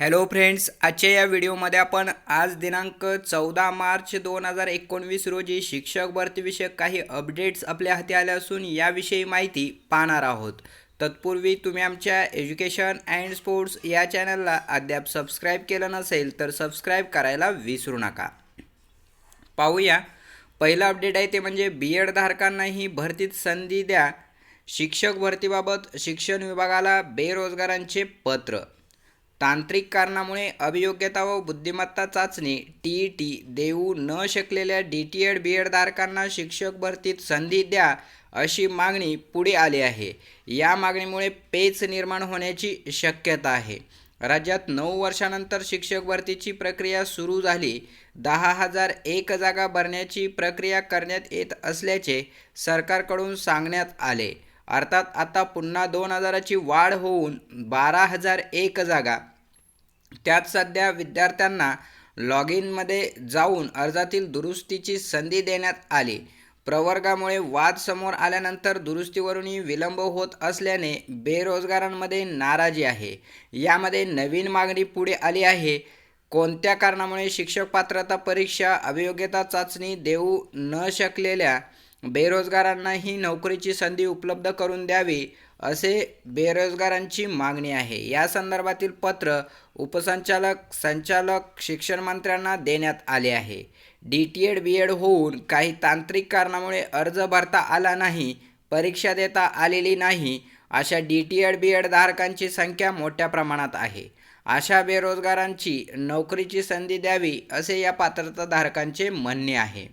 Hello friends आजच्या या व्हिडिओमध्ये आपण आज दिनांक चौदा मार्च दोन हजार एकोणवीस रोजी शिक्षक भरतीविषयक काही अपडेट्स आपल्या हाती आले असून याविषयी माहिती पाहणार आहोत. तत्पूर्वी तुम्ही आमच्या एज्युकेशन अँड स्पोर्ट्स या चॅनलला अद्याप सबस्क्राईब केलं नसेल तर सबस्क्राईब करायला विसरू नका. पाहूया. पहिलं अपडेट आहे ते म्हणजे बी एडधारकांनाही भरतीत संधी द्या. शिक्षक भरतीबाबत शिक्षण विभागाला बेरोजगारांचे पत्र. तांत्रिक कारणामुळे अभियोग्यता व बुद्धिमत्ता चाचणी टी ई टी देऊ न शकलेल्या डी टी एड बी एडधारकांना शिक्षक भरतीत संधी द्या अशी मागणी पुढे आली आहे. या मागणीमुळे पेच निर्माण होण्याची शक्यता आहे. राज्यात नऊ वर्षानंतर शिक्षक भरतीची प्रक्रिया सुरू झाली. दहा हजार एक जागा भरण्याची प्रक्रिया करण्यात येत असल्याचे सरकारकडून सांगण्यात आले. अर्थात आता पुन्हा दोन हजाराची वाढ होऊन बारा हजार एक जागा त्यात सध्या विद्यार्थ्यांना लॉग इनमध्ये जाऊन अर्जातील दुरुस्तीची संधी देण्यात आली. प्रवर्गामुळे वाद समोर आल्यानंतर दुरुस्तीवरूनही विलंब होत असल्याने बेरोजगारांमध्ये नाराजी आहे. यामध्ये नवीन मागणी पुढे आली आहे. कोणत्या कारणामुळे शिक्षक पात्रता परीक्षा अभियोग्यता चाचणी देऊ न शकलेल्या बेरोजगारांनाही नोकरीची संधी उपलब्ध करून द्यावी असे बेरोजगारांची मागणी आहे. या संदर्भातील पत्र उपसंचालक संचालक शिक्षण मंत्र्यांना देण्यात आले आहे. D T Ed B Ed होऊन काही तांत्रिक कारणामुळे अर्ज भरता आला नाही परीक्षा देता आलेली नाही अशा D T Ed B Ed धारकांची संख्या मोठ्या प्रमाणात आहे. अशा बेरोजगारांची नोकरीची संधी द्यावी असे या पात्रताधारकांचे म्हणणे आहे.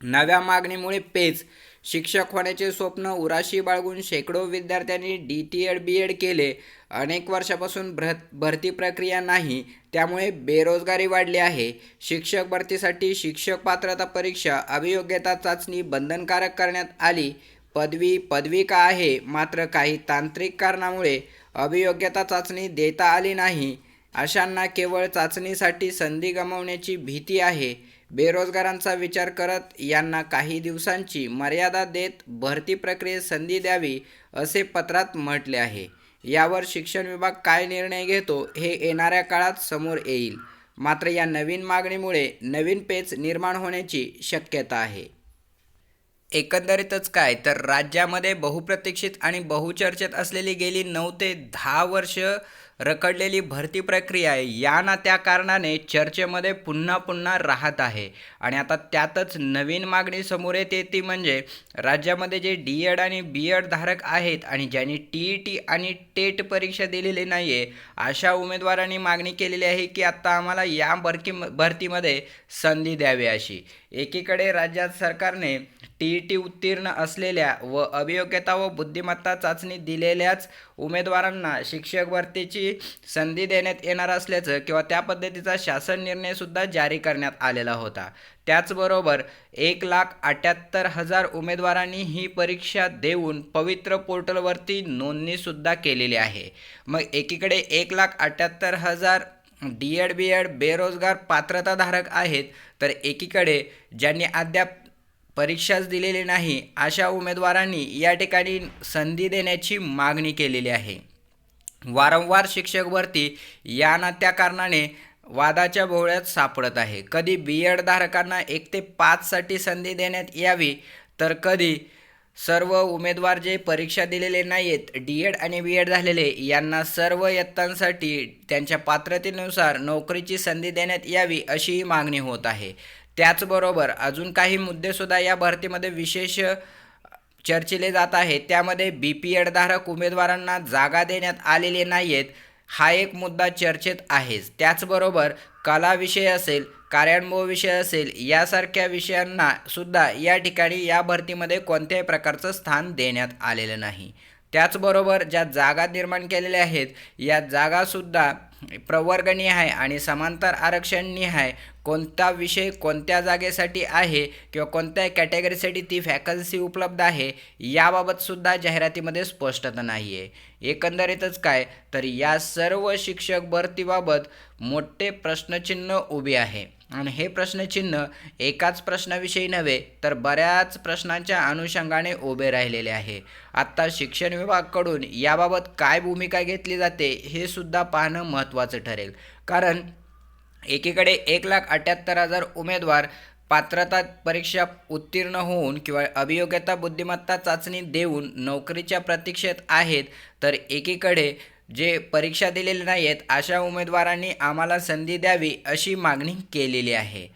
नव्या मागणीमुळे पेच. शिक्षक होण्याचे स्वप्न उराशी बाळगून शेकडो विद्यार्थ्यांनी D T Ed B Ed केले. अनेक वर्षापासून भर भरती प्रक्रिया नाही त्यामुळे बेरोजगारी वाढली आहे. शिक्षक भरतीसाठी शिक्षक पात्रता परीक्षा अभियोग्यता चाचणी बंधनकारक करण्यात आली. पदवी पदविका आहे? मात्र काही तांत्रिक कारणामुळे अभियोग्यता चाचणी देता आली नाही. अशांना केवळ चाचणीसाठी संधी गमावण्याची भीती आहे. बेरोजगारांचा विचार करत यांना काही दिवसांची मर्यादा देत भरती प्रक्रियेत संधी द्यावी असे पत्रात म्हटले आहे. यावर शिक्षण विभाग काय निर्णय घेतो हे येणाऱ्या काळात समोर येईल. मात्र या नवीन मागणीमुळे नवीन पेच निर्माण होण्याची शक्यता आहे. एकंदरीतच काय तर राज्यामध्ये बहुप्रतीक्षित आणि बहुचर्चेत असलेली गेली नऊ ते दहा वर्ष रखडलेली भरती प्रक्रिया आहे. या ना त्या कारणाने चर्चेमध्ये पुन्हा पुन्हा राहत आहे. आणि आता त्यातच नवीन मागणी समोर येते ती म्हणजे राज्यामध्ये जे डी एड आणि बी एड धारक आहेत आणि ज्यांनी टी ई टी आणि टेट परीक्षा दिलेली नाही आहे अशा उमेदवारांनी मागणी केलेली आहे की आत्ता आम्हाला या भरकी भरतीमध्ये संधी द्यावी अशी. एकीकडे राज्यात सरकारने टी ई टी उत्तीर्ण असलेल्या व अभियोग्यता व बुद्धिमत्ता चाचणी दिलेल्याच उमेदवारांना शिक्षक भरतीची संधी देण्यात येणार असल्याचं किंवा त्या पद्धतीचा शासन निर्णयसुद्धा जारी करण्यात आलेला होता. त्याचबरोबर एक लाख अठ्याहत्तर हजार उमेदवारांनी ही परीक्षा देऊन पवित्र पोर्टलवरती नोंदणीसुद्धा केलेली आहे. मग एकीकडे एक लाख अठ्याहत्तर हजार डी एड बी एड बेरोजगार पात्रताधारक आहेत तर एकीकडे ज्यांनी अद्याप परीक्षाच दिलेली नाही अशा उमेदवारांनी या ठिकाणी संधी देण्याची मागणी केलेली आहे. वारंवार शिक्षक भरती या ना त्या कारणाने वादाच्या भोवळ्यात सापडत आहे. कधी बी एडधारकांना एक ते पाचसाठी संधी देण्यात यावी तर कधी सर्व उमेदवार जे परीक्षा दिलेले नाही आहेत डी एड आणि बी एड झालेले यांना सर्व इयत्तांसाठी त्यांच्या पात्रतेनुसार नोकरीची संधी देण्यात यावी अशीही मागणी होत आहे. त्याचबरोबर अजून काही मुद्देसुद्धा या भरतीमध्ये विशेष चर्चिले जात आहेत. त्यामध्ये बी पी एडधारक उमेदवारांना जागा देण्यात आलेले नाही आहेत हा एक मुद्दा चर्चेत आहेच. त्याचबरोबर कला विषय असेल कार्यानुभव विषय असेल यासारख्या विषयांना सुद्धा या ठिकाणी या भरतीमध्ये कोणत्याही प्रकारचं स्थान देण्यात आलेलं नाही. त्याचबरोबर ज्या जागा निर्माण केलेल्या आहेत या जागासुद्धा प्रवर्गनीय आहे आणि समांतर आरक्षणनिहाय कोणता विषय कोणत्या जागेसाठी आहे किंवा कोणत्या कॅटेगरीसाठी ती व्हॅकन्सी उपलब्ध आहे याबाबतसुद्धा जाहिरातीमध्ये स्पष्टता नाही आहे एकंदरीतच काय? तर या सर्व शिक्षक भरतीबाबत मोठे प्रश्नचिन्ह उभे आहे. आणि हे प्रश्नचिन्ह एकाच प्रश्नाविषयी नव्हे तर बऱ्याच प्रश्नांच्या अनुषंगाने उभे राहिलेले आहे. आत्ता शिक्षण विभागाकडून याबाबत काय भूमिका घेतली जाते हे सुद्धा पाहणं महत्त्वाचं ठरेल. कारण एकीकडे एक लाख अठ्याहत्तर हजार उमेदवार पात्रता परीक्षा उत्तीर्ण होऊन किंवा अभियोग्यता बुद्धिमत्ता चाचणी देऊन नोकरीच्या प्रतीक्षेत आहेत तर एकीकडे जे परीक्षा दिलेले नाही आहेत अशा उमेदवारांनी आम्हाला संधी द्यावी अशी मागणी केलेली आहे.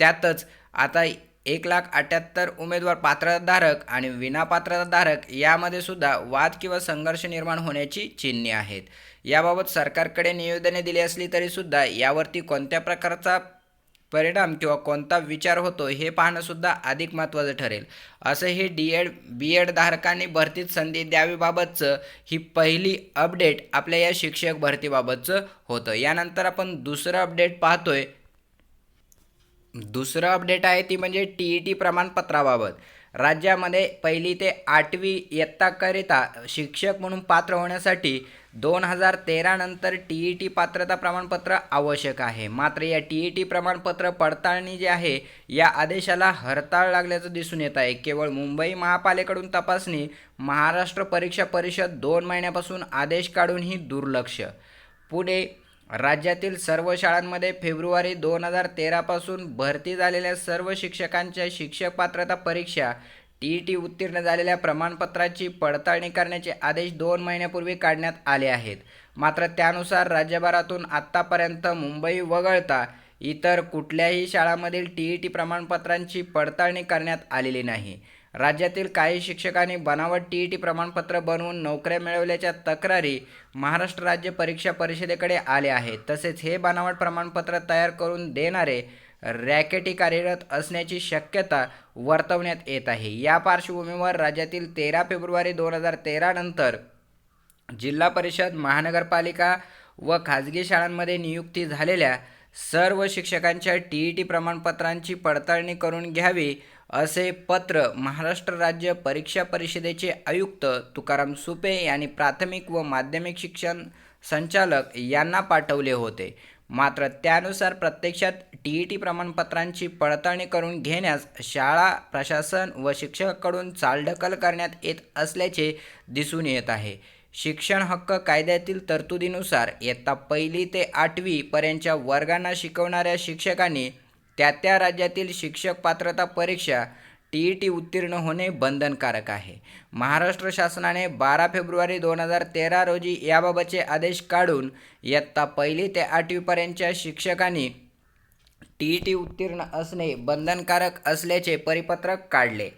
त्यातच आता एक लाख अठ्याहत्तर उमेदवार पात्रधारक आणि विनापात्रताधारक यामध्ये सुद्धा वाद किंवा संघर्ष निर्माण होण्याची चिन्हे आहेत. याबाबत सरकारकडे निवेदने दिली असली तरीसुद्धा यावरती कोणत्या प्रकारचा परिणाम किंवा कोणता विचार होतो हे पाहणंसुद्धा अधिक महत्त्वाचं ठरेल. असं हे डी एड बी एड धारकांनी भरतीत संधी द्यावीबाबतचं ही पहिली अपडेट आपल्या या शिक्षक भरतीबाबतचं होतं. यानंतर आपण दुसरं अपडेट पाहतोय. दुसरं अपडेट आहे ती म्हणजे टी ई टी प्रमाणपत्राबाबत. राज्यामध्ये पहिली ते आठवी इयत्ताकरिता शिक्षक म्हणून पात्र होण्यासाठी दोन हजार तेरानंतर टी ई टी पात्रता प्रमाणपत्र आवश्यक आहे. मात्र या टी ई टी प्रमाणपत्र पडताळणी जे आहे या आदेशाला हरताळ लागल्याचं दिसून येत आहे. केवळ मुंबई महापालिकेकडून तपासणी महाराष्ट्र परीक्षा परिषद दोन महिन्यापासून आदेश काढूनही दुर्लक्ष. पुढे राज्यातील सर्व शाळांमध्ये फेब्रुवारी दोन हजार तेरापासून भरती झालेल्या सर्व शिक्षकांच्या शिक्षक पात्रता परीक्षा टी ई टी उत्तीर्ण झालेल्या प्रमाणपत्राची पडताळणी करण्याचे आदेश दोन महिन्यापूर्वी काढण्यात आले आहेत. मात्र त्यानुसार राज्यभरातून आत्तापर्यंत मुंबई वगळता इतर कुठल्याही शाळांमधील टी ई टी प्रमाणपत्रांची पडताळणी करण्यात आलेली नाही. राज्यातील काही शिक्षकांनी बनावट टी ई टी प्रमाणपत्र बनवून नोकऱ्या मिळवल्याच्या तक्रारी महाराष्ट्र राज्य परीक्षा परिषदेकडे आले आहेत. तसेच हे बनावट प्रमाणपत्र तयार करून देणारे रॅकेटी कार्यरत असण्याची शक्यता वर्तवण्यात येत आहे. या पार्श्वभूमीवर राज्यातील तेरा फेब्रुवारी दोन हजार तेरानंतर जिल्हा परिषद महानगरपालिका व खाजगी शाळांमध्ये नियुक्ती झालेल्या सर्व शिक्षकांच्या टी ई टी प्रमाणपत्रांची पडताळणी करून घ्यावी असे पत्र महाराष्ट्र राज्य परीक्षा परिषदेचे आयुक्त तुकाराम सुपे यांनी प्राथमिक व माध्यमिक शिक्षण संचालक यांना पाठवले होते. मात्र त्यानुसार प्रत्यक्षात टी ई टी प्रमाणपत्रांची पडताळणी करून घेण्यास शाळा प्रशासन व शिक्षकाकडून चालढकल करण्यात येत असल्याचे दिसून येत आहे. शिक्षण हक्क कायद्यातील तरतुदीनुसार इयत्ता पहिली ते आठवी पर्यंतच्या वर्गांना शिकवणाऱ्या शिक्षकांनी त्या त्या राज्यातील शिक्षक पात्रता परीक्षा टी ई टी उत्तीर्ण होणे बंधनकारक आहे. महाराष्ट्र शासनाने बारा फेब्रुवारी दोन हजार तेरा रोजी याबाबतचे आदेश काढून इयत्ता पहिली ते आठवीपर्यंतच्या शिक्षकांनी टी ई टी उत्तीर्ण असणे बंधनकारक असल्याचे परिपत्रक काढले.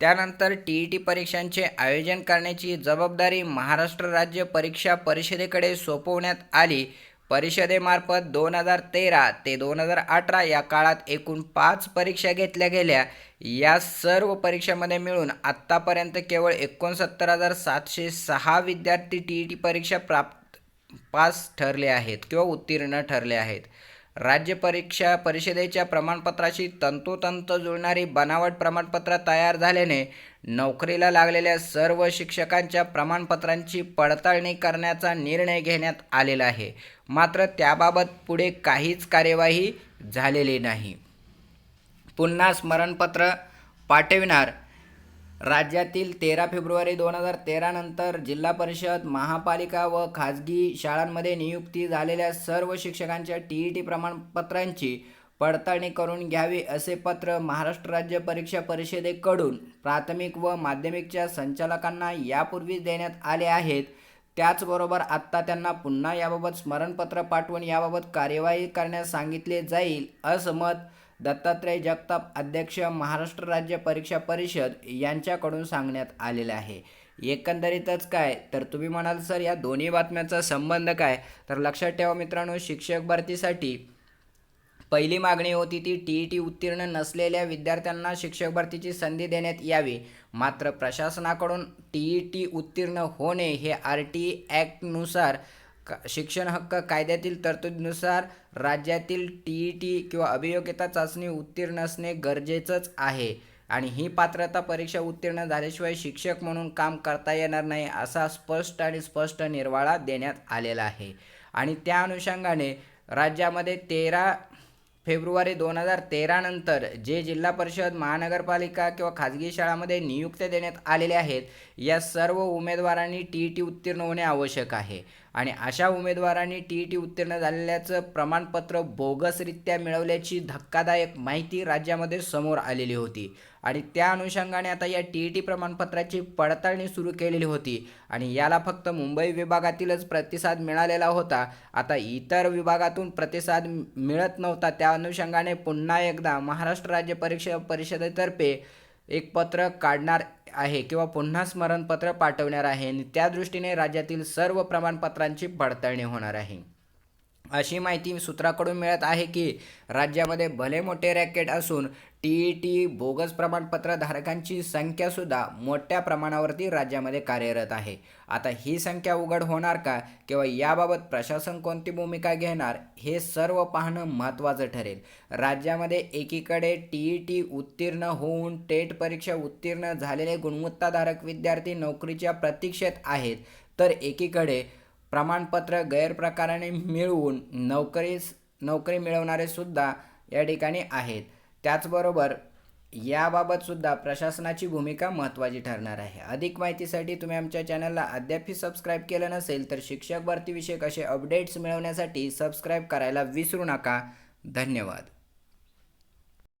त्यानंतर टी ई टी परीक्षांचे आयोजन करण्याची जबाबदारी महाराष्ट्र राज्य परीक्षा परिषदेकडे सोपवण्यात आली. परिषदेमार्फत दोन हजार तेरा ते दोन हजार अठरा या काळात एकूण पाच परीक्षा घेतल्या गेल्या. या सर्व परीक्षामध्ये मिळून आत्तापर्यंत केवळ एकोणसत्तर हजार सातशे सहा विद्यार्थी टी ई टी परीक्षा प्राप्त पास ठरले आहेत किंवा उत्तीर्ण ठरले आहेत. राज्य परीक्षा परिषदेच्या प्रमाणपत्राशी तंतोतंत जुळणारी बनावट प्रमाणपत्र तयार झाल्याने नोकरीला लागलेल्या सर्व शिक्षकांच्या प्रमाणपत्रांची पडताळणी करण्याचा निर्णय घेण्यात आलेला आहे. मात्र त्याबाबत पुढे काहीच कार्यवाही झालेली नाही. पुन्हा स्मरणपत्र पाठविणार राज्यातील तेरा फेब्रुवारी दोन हजार तेरानंतर जिल्हा परिषद महापालिका व खाजगी शाळांमध्ये नियुक्ती झालेल्या सर्व शिक्षकांच्या टी ई टी प्रमाणपत्रांची पडताळणी करून घ्यावी असे पत्र महाराष्ट्र राज्य परीक्षा परिषदेकडून प्राथमिक व माध्यमिकच्या संचालकांना यापूर्वीच देण्यात आले आहेत. त्याचबरोबर आत्ता त्यांना पुन्हा याबाबत स्मरणपत्र पाठवून याबाबत कार्यवाही करण्यास सांगितले जाईल असं मत दत्तात्रय जगताप अध्यक्ष महाराष्ट्र राज्य परीक्षा परिषद यांच्याकडून सांगण्यात आलेलं आहे. एकंदरीतच काय? तर तुम्ही म्हणाल सर या दोन्ही बातम्यांचा संबंध काय? तर लक्षात ठेवा मित्रांनो शिक्षक भरतीसाठी पहिली मागणी होती ती टी ई टी उत्तीर्ण नसलेल्या विद्यार्थ्यांना शिक्षक भरतीची संधी देण्यात यावी. मात्र प्रशासनाकडून टी ई टी उत्तीर्ण होणे हे आर टी ॲक्टनुसार का शिक्षण हक्क कायद्यातील तरतुदीनुसार राज्यातील टी ई टी किंवा अभियोग्यता चाचणी उत्तीर्ण असणे गरजेचंच आहे. आणि ही पात्रता परीक्षा उत्तीर्ण झाल्याशिवाय शिक्षक म्हणून काम करता येणार नाही असा स्पष्ट आणि स्पष्ट निर्वाळा देण्यात आलेला आहे. आणि त्या अनुषंगाने राज्यामध्ये तेरा फेब्रुवारी दोन हजार तेरानंतर जे जिल्हा परिषद महानगरपालिका किंवा खाजगी शाळामध्ये नियुक्त्या देण्यात आलेल्या आहेत या सर्व उमेदवारांनी टी ई टी उत्तीर्ण होणे आवश्यक आहे. आणि अशा उमेदवारांनी टी ई टी उत्तीर्ण झालेल्याचं प्रमाणपत्र बोगसरित्या मिळवल्याची धक्कादायक माहिती राज्यामध्ये समोर आलेली होती. आणि त्या अनुषंगाने आता या टी ई टी प्रमाणपत्राची पडताळणी सुरू केलेली होती. आणि याला फक्त मुंबई विभागातीलच प्रतिसाद मिळालेला होता. आता इतर विभागातून प्रतिसाद मिळत नव्हता. त्या अनुषंगाने पुन्हा एकदा महाराष्ट्र राज्य परीक्षा परिषदेतर्फे एक पत्र काढणार आहे किंवा पुन्हा स्मरणपत्र पाठवणार आहे. आणि त्या दृष्टीने राज्यातील सर्व प्रमाणपत्रांची पडताळणी होणार आहे. अशी माहिती सूत्राकडून मिळत आहे की राज्यामध्ये भले मोठे रॅकेट असून टी ई टी बोगस प्रमाणपत्र धारकांची संख्यासुद्धा मोठ्या प्रमाणावरती राज्यामध्ये कार्यरत आहे. आता ही संख्या उघड होणार का? किंवा याबाबत प्रशासन कोणती भूमिका घेणार? हे सर्व पाहणं महत्त्वाचं ठरेल. राज्यामध्ये एकीकडे टी ई टी उत्तीर्ण होऊन टेट परीक्षा उत्तीर्ण झालेले गुणवत्ताधारक विद्यार्थी नोकरीच्या प्रतीक्षेत आहेत तर एकीकडे प्रमाणपत्र गैरप्रकाराने मिळवून नोकरीस नोकरी मिळवणारे सुद्धा या ठिकाणी आहेत. त्याचबरोबर याबाबतसुद्धा प्रशासनाची भूमिका महत्त्वाची ठरणार आहे. अधिक माहितीसाठी तुम्ही आमच्या चॅनलला अद्यापही सबस्क्राईब केलं नसेल तर शिक्षक भरतीविषयक असे अपडेट्स मिळवण्यासाठी सबस्क्राईब करायला विसरू नका. धन्यवाद.